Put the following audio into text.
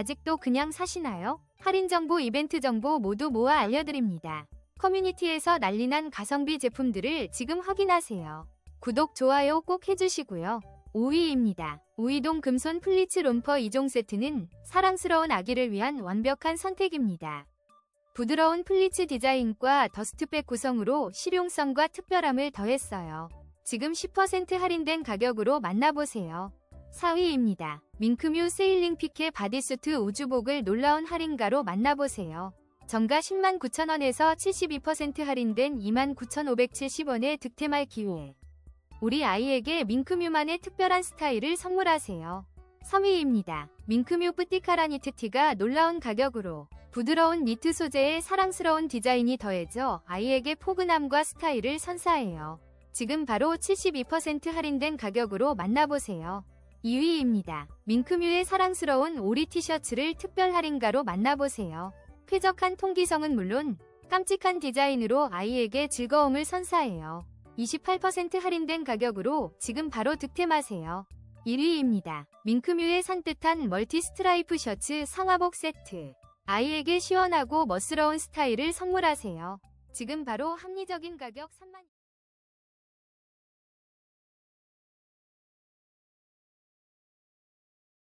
아직도 그냥 사시나요? 할인 정보, 이벤트 정보 모두 모아 알려드립니다. 커뮤니티에서 난리난 가성비 제품들을 지금 확인하세요. 구독, 좋아요 꼭 해주시고요. 5위입니다. 우이동 금손 플리츠 롬퍼 2종 세트는 사랑스러운 아기를 위한 완벽한 선택입니다. 부드러운 플리츠 디자인과 더스트백 구성으로 실용성과 특별함을 더했어요. 지금 10% 할인된 가격으로 만나보세요. 4위입니다. 밍크뮤 세일링 피케 바디수트 우주복을 놀라운 할인가로 만나보세요. 정가 10만 9천원에서 72% 할인된 2만 9,570원의 득템할 기회. 우리 아이에게 밍크뮤만의 특별한 스타일을 선물하세요. 3위입니다. 밍크뮤 뿌띠카라 니트 티가 놀라운 가격으로 부드러운 니트 소재의 사랑스러운 디자인이 더해져 아이에게 포근함과 스타일을 선사해요. 지금 바로 72% 할인된 가격으로 만나보세요. 2위입니다. 밍크뮤의 사랑스러운 오리 티셔츠를 특별 할인가로 만나보세요. 쾌적한 통기성은 물론 깜찍한 디자인으로 아이에게 즐거움을 선사해요. 28% 할인된 가격으로 지금 바로 득템하세요. 1위입니다. 밍크뮤의 산뜻한 멀티 스트라이프 셔츠 상하복 세트. 아이에게 시원하고 멋스러운 스타일을 선물하세요. 지금 바로 합리적인 가격 3만